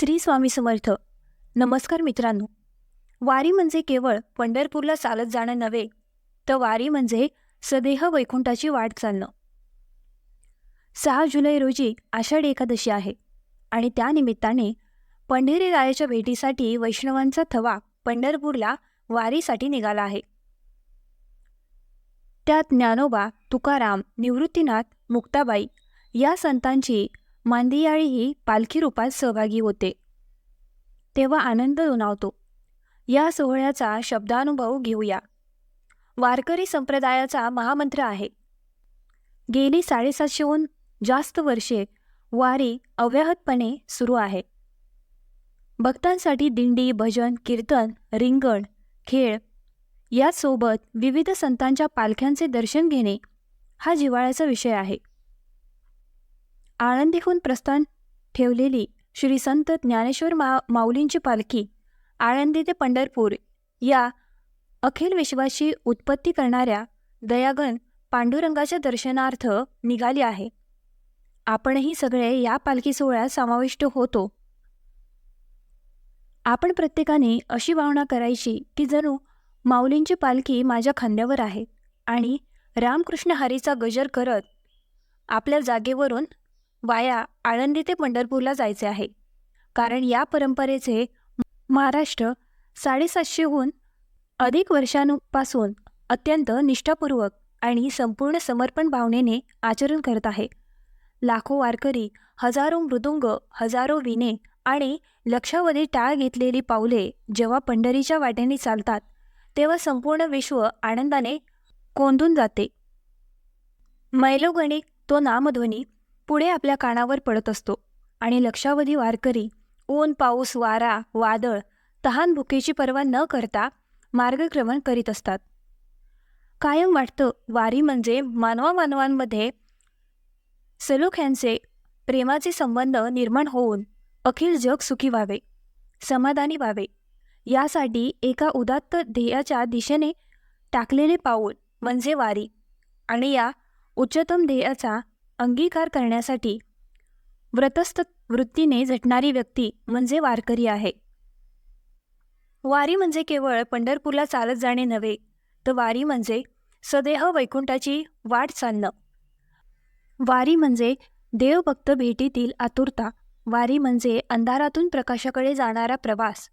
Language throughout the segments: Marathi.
श्री स्वामी समर्थ. नमस्कार मित्रांनो. वारी म्हणजे केवळ पंढरपूरला चालत जाणं नव्हे तर वारी म्हणजे सदेह वैकुंठाची वाट चालणं. सहा जुलै रोजी आषाढ एकादशी आहे आणि त्यानिमित्ताने पंढरी रायाच्या भेटीसाठी वैष्णवांचा थवा पंढरपूरला वारीसाठी निघाला आहे. त्यात ज्ञानोबा तुकाराम निवृत्तीनाथ मुक्ताबाई या संतांची मांदियाळीही पालखी रूपात सहभागी होते. तेव्हा आनंद रुणावतो या सोहळ्याचा शब्दानुभव घेऊया. वारकरी संप्रदायाचा महामंत्र आहे. गेली साडेसातशेहून जास्त वर्षे वारी अव्याहतपणे सुरू आहे. भक्तांसाठी दिंडी भजन कीर्तन रिंगण खेळ यासोबत विविध संतांच्या पालख्यांचे दर्शन घेणे हा जिव्हाळ्याचा विषय आहे. आळंदीहून प्रस्थान ठेवलेली श्री संत ज्ञानेश्वर मा माऊलींची पालखी आळंदी ते पंढरपूर या अखिल विश्वाची उत्पत्ती करणाऱ्या दयागन पांडुरंगाच्या दर्शनार्थ निघाली आहे. आपणही सगळे या पालखी सोहळ्यात समाविष्ट होतो. आपण प्रत्येकाने अशी भावना करायची की जणू माऊलींची पालखी माझ्या खांद्यावर आहे आणि रामकृष्ण हरीचा गजर करत आपल्या जागेवरून वाया आळंदी ते पंढरपूरला जायचे आहे. कारण या परंपरेचे महाराष्ट्र साडेसातशेहून अधिक वर्षांपासून अत्यंत निष्ठापूर्वक आणि संपूर्ण समर्पण भावनेने आचरण करत आहे. लाखो वारकरी हजारो मृदुंग हजारो विणे आणि लक्षावधी टाळ घेतलेली पावले जेव्हा पंढरीच्या वाटेने चालतात तेव्हा संपूर्ण विश्व आनंदाने कोंदून जाते. मैलोगणिक तो नामध्वनी पुढे आपल्या कानावर पडत असतो आणि लक्षावधी वारकरी ऊन पाऊस वारा वादळ तहान भुकेची पर्वा न करता मार्गक्रमण करीत असतात. कायम वाटतं वारी म्हणजे मानवा मानवांमध्ये सलोख्यांचे प्रेमाचे संबंध निर्माण होऊन अखिल जग सुखी व्हावे समाधानी व्हावे यासाठी एका उदात्त ध्येयाच्या दिशेने टाकलेले पाऊल म्हणजे वारी आणि या उच्चतम ध्येयाचा अंगीकार करण्यासाठी व्रतस्थ वृत्तीने झटणारी व्यक्ती म्हणजे वारकरी आहे. वारी म्हणजे केवळ पंढरपूरला चालत जाणे नव्हे तर वारी म्हणजे सदेह वैकुंठाची वाट चालणं. वारी म्हणजे देवभक्त भेटीतील आतुरता वारी म्हणजे अंधारातून प्रकाशाकडे जाणारा प्रवास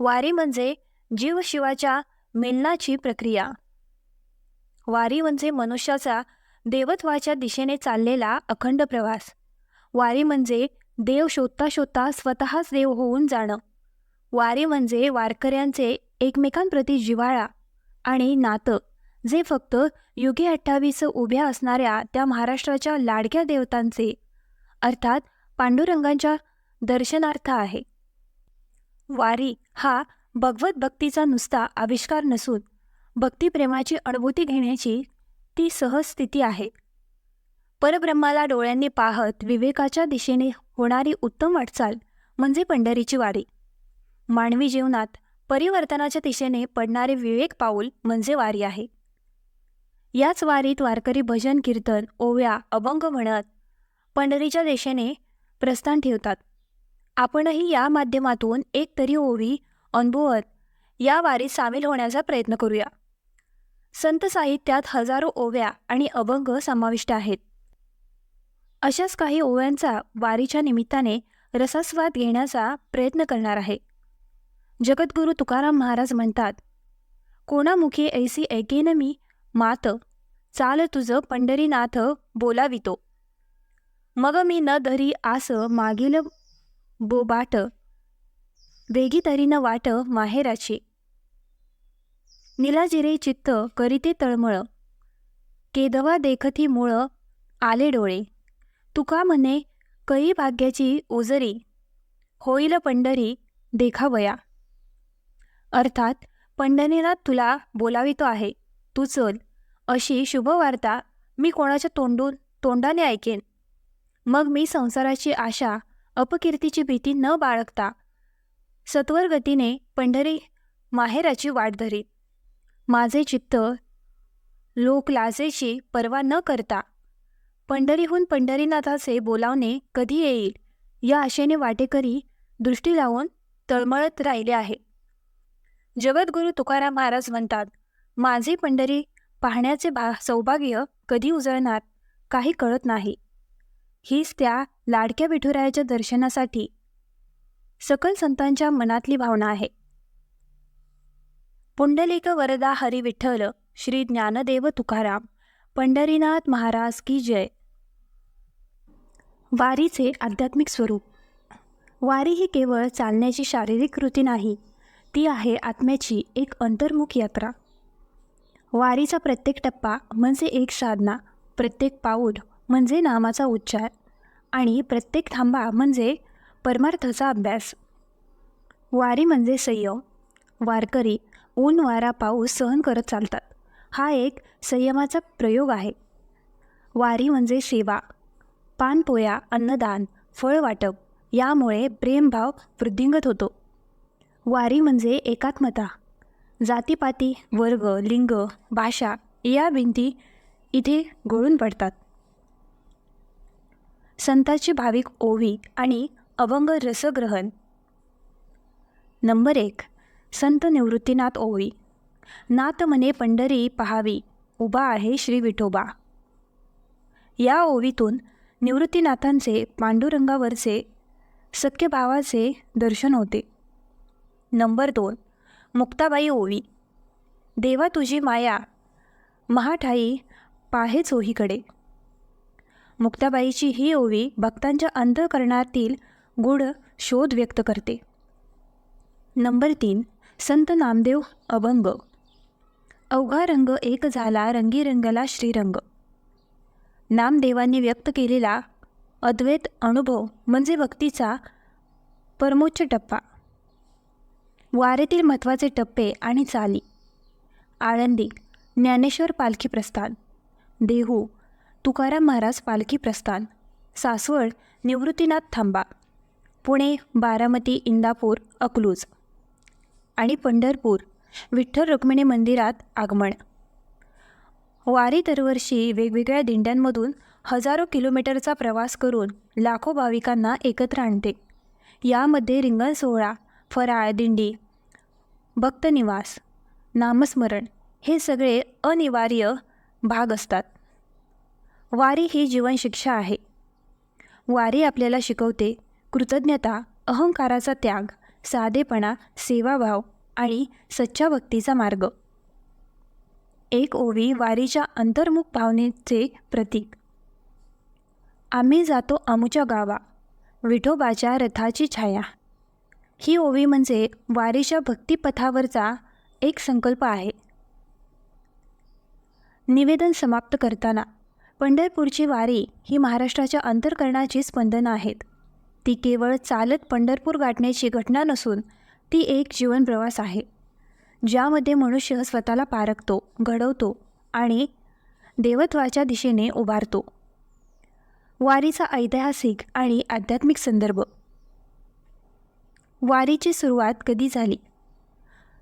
वारी म्हणजे जीव शिवाच्या मिलनाची प्रक्रिया. वारी म्हणजे मनुष्याचा देवत्वाच्या दिशेने चाललेला अखंड प्रवास. वारी म्हणजे देव शोधता शोधता स्वतःच देव होऊन जाणं. वारी म्हणजे वारकऱ्यांचे एकमेकांप्रती जिवाळा आणि नातं जे फक्त युगे अठ्ठावीस उभ्या असणाऱ्या त्या महाराष्ट्राच्या लाडक्या देवतांचे अर्थात पांडुरंगांच्या दर्शनार्थ आहे. वारी हा भगवत भक्तीचा नुसता आविष्कार नसून भक्तिप्रेमाची अनुभूती घेण्याची ती सहज स्थिती आहे. परब्रह्माला डोळ्यांनी पाहत विवेकाच्या दिशेने होणारी उत्तम वाटचाल म्हणजे पंढरीची वारी. मानवी जीवनात परिवर्तनाच्या दिशेने पडणारे विवेक पाऊल म्हणजे वारी आहे. याच वारीत वारकरी भजन कीर्तन ओव्या अभंग म्हणत पंढरीच्या दिशेने प्रस्थान ठेवतात. आपणही या माध्यमातून एक तरी ओवी अनुभवत या वारीत सामील होण्याचा प्रयत्न करूया. संत साहित्यात हजारो ओव्या आणि अभंग समाविष्ट आहेत. अशाच काही ओव्यांचा वारीच्या निमित्ताने रसास्वाद घेण्याचा प्रयत्न करणार आहे. जगद्गुरू तुकाराम महाराज म्हणतात कोणामुखी ऐसी ऐकेन मी मात चाल तुझं पंढरीनाथ बोलावितो. मग मी न धरी आस मागील बोबाट वेगी तरी न वाट माहेराची. निलाजिरे चित्त करीते तळमळ. केदवा देखती मुळ आले डोळे. तुका म्हणे कई भाग्याची ओजरी होईल पंढरी देखावया अर्थात पंढरीनाथ तुला बोलावितो आहे. तू चल. अशी शुभवार्ता मी कोणाच्या तोंडून तोंडाने ऐकेन. मग मी संसाराची आशा अपकीर्तीची भीती न बाळगता सत्वर गतीने पंढरी माहेराची वाट धरीत माझे चित्त लोक लाजेची पर्वा न करता पंढरीहून पंढरीनाथाचे बोलावणे कधी येईल या आशेने वाटेकरी दृष्टी लावून तळमळत राहिले आहे. जगद्गुरू तुकाराम महाराज म्हणतात माझे पंढरी पाहण्याचे भा सौभाग्य कधी उजळणार काही कळत नाही. हीच त्या लाडक्या विठुरायाच्या दर्शनासाठी सकल संतांच्या मनातली भावना आहे. पुंडलिक वरदा हरी विठ्ठल श्री ज्ञानदेव तुकाराम. पंढरीनाथ महाराज की जय. वारीचे आध्यात्मिक स्वरूप. वारी ही केवळ चालण्याची शारीरिक कृती नाही ती आहे आत्म्याची एक अंतर्मुख यात्रा. वारीचा प्रत्येक टप्पा म्हणजे एक साधना प्रत्येक पाऊल म्हणजे नामाचा उच्चार आणि प्रत्येक थांबा म्हणजे परमार्थाचा अभ्यास. वारी म्हणजे संयम वारकरी ऊन वारा पाऊस सहन करत चालतात. हा एक संयमाचा प्रयोग आहे. वारी म्हणजे सेवा पानपोया अन्नदान फळ वाटप यामुळे प्रेमभाव वृद्धिंगत होतो. वारी म्हणजे एकात्मता जातीपाती वर्ग लिंग भाषा या भिंती इथे गळून पडतात. संताची भाविक ओवी आणि अभंग रसग्रहण. नंबर एक संत निवृत्तीनाथ ओवी नात म्हणे पंढरी पहावी उभा आहे श्री विठोबा. या ओवीतून निवृत्तीनाथांचे पांडुरंगावरचे सख्यभावाचे दर्शन होते. नंबर दोन मुक्ताबाई ओवी देवा तुझी माया महाठाई पाहे चोहीकडे. मुक्ताबाईची ही ओवी भक्तांच्या अंधकरणातील गूढ शोध व्यक्त करते. नंबर तीन संत नामदेव अभंग. अवघा रंग एक झाला रंगी रंगला श्रीरंग. नामदेवांनी व्यक्त केलेला अद्वैत अनुभव म्हणजे भक्तीचा परमोच्च टप्पा. वारेतील महत्त्वाचे टप्पे आणि चाली. आळंदी ज्ञानेश्वर पालखी प्रस्थान. देहू तुकाराम महाराज पालखी प्रस्थान. सासवड निवृत्तीनाथ थांबा. पुणे बारामती इंदापूर अकलूज. आणि पंढरपूर विठ्ठल रुक्मिणी मंदिरात आगमन. वारी दरवर्षी वेगवेगळ्या दिंड्यांमधून हजारो किलोमीटरचा प्रवास करून लाखो भाविकांना एकत्र आणते. यामध्ये रिंगण सोहळा फराळ दिंडी भक्तनिवास नामस्मरण हे सगळे अनिवार्य भाग असतात. वारी ही जीवनशिक्षा आहे. वारी आपल्याला शिकवते कृतज्ञता अहंकाराचा त्याग साधेपणा सेवाभाव आणि सच्चा भक्तीचा मार्ग. एक ओवी वारीच्या अंतर्मुख भावनेचे प्रतीक. आम्ही जातो आमूच्या गावा विठोबाच्या रथाची छाया. ही ओवी म्हणजे वारीच्या भक्तिपथावरचा एक संकल्प आहे. निवेदन समाप्त करताना पंढरपूरची वारी ही महाराष्ट्राच्या अंतर्करणाची स्पंदनं आहेत. ती केवळ चालत पंढरपूर गाठण्याची घटना नसून ती एक जीवनप्रवास आहे ज्यामध्ये मनुष्य स्वतःला पारखतो घडवतो आणि देवत्वाच्या दिशेने उभारतो. वारीचा ऐतिहासिक आणि आध्यात्मिक संदर्भ. वारीची सुरुवात कधी झाली?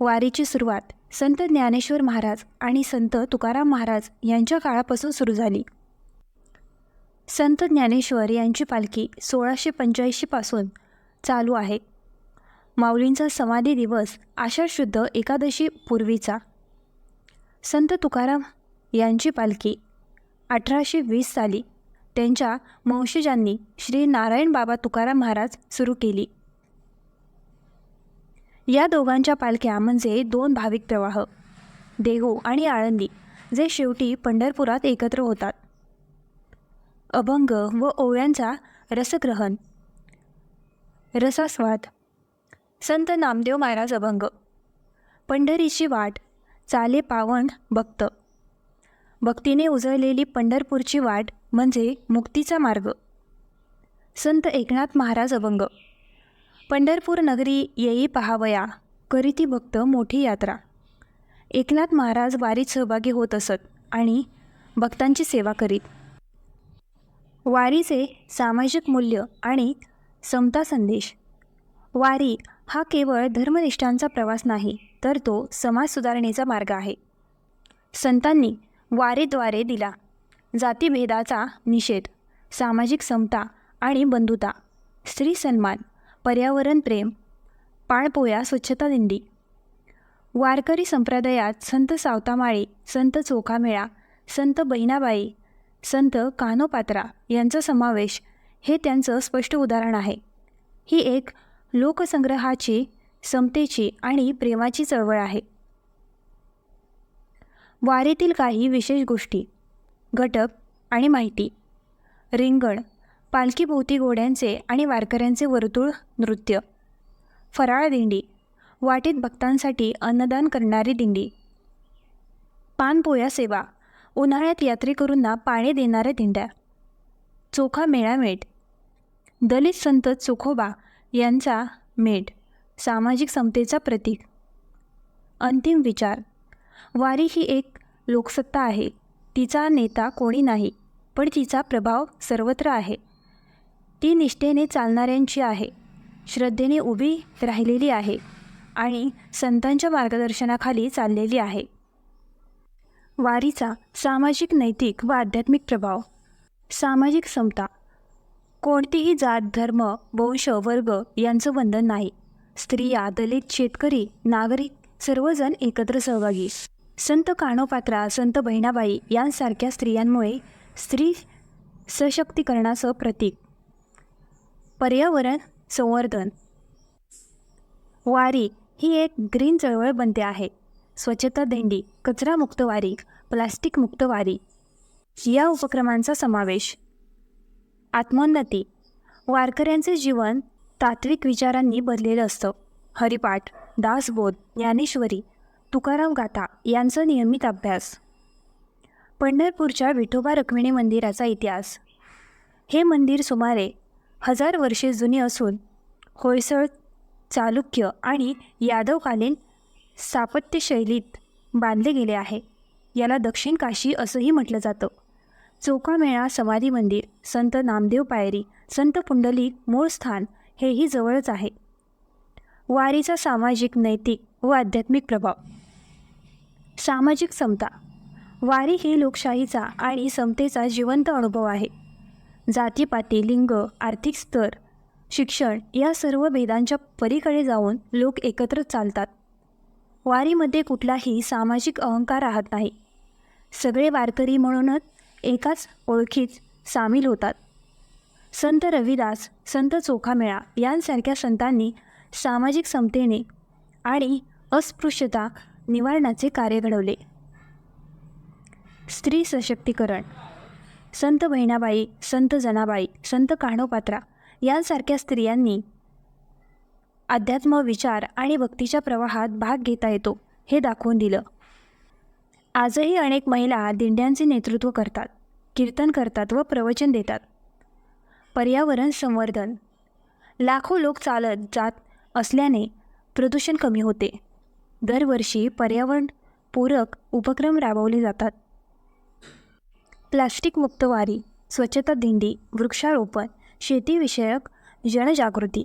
वारीची सुरुवात संत ज्ञानेश्वर महाराज आणि संत तुकाराम महाराज यांच्या काळापासून सुरू झाली. संत ज्ञानेश्वर यांची पालखी सोळाशे पंच्याऐंशीपासून चालू आहे. माऊलींचा समाधी दिवस आषाढ शुद्ध एकादशी पूर्वीचा. संत तुकाराम यांची पालखी अठराशे वीस साली त्यांच्या वंशजांनी श्री नारायण बाबा तुकाराम महाराज सुरू केली. या दोघांच्या पालख्या म्हणजे दोन भाविक प्रवाह देहू आणि आळंदी जे शेवटी पंढरपुरात एकत्र होतात. अभंग व ओव्यांचा रसग्रहण. रसास्वाद. संत नामदेव महाराज अभंग. पंढरीची वाट चाले पावण भक्त. भक्तीने उजळलेली पंढरपूरची वाट म्हणजे मुक्तीचा मार्ग. संत एकनाथ महाराज अभंग. पंढरपूर नगरी येई पहावया करीती भक्त मोठी यात्रा. एकनाथ महाराज वारीत सहभागी होत असत आणि भक्तांची सेवा करीत. वारीचे सामाजिक मूल्य आणि समता संदेश. वारी हा केवळ धर्मनिष्ठांचा प्रवास नाही तर तो समाज सुधारणेचा मार्ग आहे. संतांनी वारीद्वारे दिला जातीभेदाचा निषेध सामाजिक समता आणि बंधुता स्त्री सन्मान पर्यावरण प्रेम पाळपोया स्वच्छता दिंडी. वारकरी संप्रदायात संत सावतामाळी संत चोखामेळा संत बहिणाबाई संत कानोपात्रा यांचा समावेश हे त्यांचं स्पष्ट उदाहरण आहे. ही एक लोकसंग्रहाची समतेची आणि प्रेमाची चळवळ आहे. वारीतील काही विशेष गोष्टी घटक आणि माहिती रिंगण पालखीभोवती घोड्यांचे आणि वारकऱ्यांचे वर्तुळ नृत्य फराळ दिंडी वाटेत भक्तांसाठी अन्नदान करणारी दिंडी पानपोया सेवा उन्हाळ्यात यात्रेकरूंना पाणी देणाऱ्या दिंड्या. चोखा मेळामेट दलित संत चोखोबा यांचा मेट सामाजिक समतेचा प्रतीक. अंतिम विचार. वारी ही एक लोकसत्ता आहे. तिचा नेता कोणी नाही पण तिचा प्रभाव सर्वत्र आहे. ती निष्ठेने चालणाऱ्यांची आहे श्रद्धेने उभी राहिलेली आहे आणि संतांच्या मार्गदर्शनाखाली चाललेली आहे. वारीचा सामाजिक नैतिक व आध्यात्मिक प्रभाव. सामाजिक समता. कोणतीही जात धर्म वंश वर्ग यांचं बंधन नाही. स्त्रिया दलित शेतकरी नागरिक सर्वजण एकत्र सहभागी. संत काणोपात्रा संत बहिणाबाई यांसारख्या स्त्रियांमुळे स्त्री सशक्तीकरणाचं प्रतीक. पर्यावरण संवर्धन. वारी ही एक ग्रीन चळवळ बनते आहे. स्वच्छता दिंडी कचरामुक्त वारी प्लास्टिक मुक्त वारी. या उपक्रमांचा समावेश. आत्मोन्नती. वारकऱ्यांचे जीवन तात्विक विचारांनी बदलेलं असतं. हरिपाठ दासबोध ज्ञानेश्वरी तुकाराम गाथा यांचा नियमित अभ्यास. पंढरपूरच्या विठोबा रक्मिणी मंदिराचा इतिहास. हे मंदिर सुमारे हजार वर्षे जुने असून होयसळ चालुक्य आणि यादवकालीन स्थापत्यशैलीत बांधले गेले आहे. याला दक्षिण काशी असंही म्हटलं जातं. चोकामेळा समाधी मंदिर संत नामदेव पायरी संत पुंडलिक मूळ स्थान हेही जवळच आहे. वारीचा सामाजिक नैतिक व आध्यात्मिक प्रभाव. सामाजिक समता. वारी ही लोकशाहीचा आणि समतेचा जिवंत अनुभव आहे. जातीपाती लिंग आर्थिक स्तर शिक्षण या सर्व भेदांच्या पलीकडे जाऊन लोक एकत्र चालतात. वारीमध्ये कुठलाही सामाजिक अहंकार राहत नाही. सगळे वारकरी म्हणूनच एकाच ओळखीत सामील होतात. संत रविदास संत चोखामेळा यांसारख्या संतांनी सामाजिक समतेने आणि अस्पृश्यता निवारणाचे कार्य घडवले. स्त्री सशक्तीकरण संत बहिणाबाई संत जनाबाई संत कान्होपात्रा यांसारख्या स्त्रियांनी अध्यात्म विचार आणि भक्तीच्या प्रवाहात भाग घेता येतो हे दाखवून दिलं. आजही अनेक महिला दिंड्यांचे नेतृत्व करतात कीर्तन करतात व प्रवचन देतात. पर्यावरण संवर्धन. लाखो लोक चालत जात असल्याने प्रदूषण कमी होते. दरवर्षी पर्यावरणपूरक उपक्रम राबवले जातात. प्लास्टिक मुक्तवारी स्वच्छता दिंडी वृक्षारोपण शेतीविषयक जनजागृती.